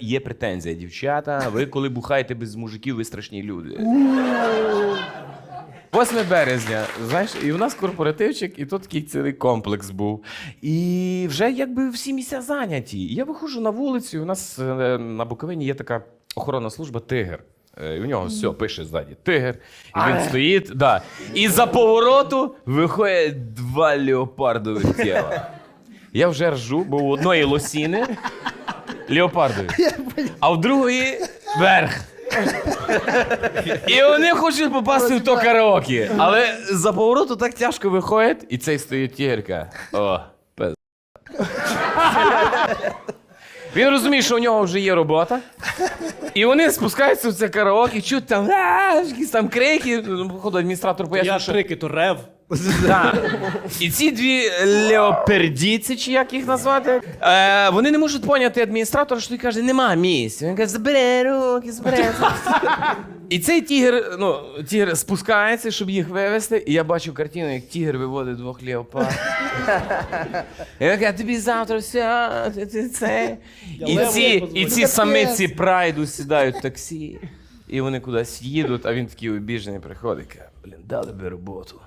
Є претензія, дівчата. Ви коли бухаєте без мужиків, ви страшні люди. 8 березня, знаєш, і у нас корпоративчик, і тут такий цілий комплекс був. І вже якби всі місця зайняті. Я виходжу на вулицю, і у нас е, на Буковині є така охоронна служба Тигр. Е, І у нього все пише ззаді Тигр. І він стоїть, да. І за повороту виходять два леопардових тіла. Я вже ржу, бо у одної лосіни леопардові, а в другої верх. І вони хочуть попасти в то караоке. Але за повороту так тяжко виходить, і цей стоїть тігерка. О, пиз. Він розуміє, що у нього вже є робота. І вони спускаються в це караоке, чуть там, «А», якісь там крики. Ну, Походу, адміністратор Я пояснює, що крики, то рев. Да. І ці дві леопердіці, чи як їх назвати, е, вони не можуть поняти адміністратора, що він каже, нема місць. Він каже, забери руки, забери. І цей тігр, ну, тігр спускається, щоб їх вивезти, і я бачу картину, як тігр виводить двох леопардів. І він каже, тобі завтра все, ти, ти це. І леву ці, і ці самиці прайду сідають в таксі, і вони кудись їдуть, а він такий обіжений приходить, каже, блін, дали би роботу.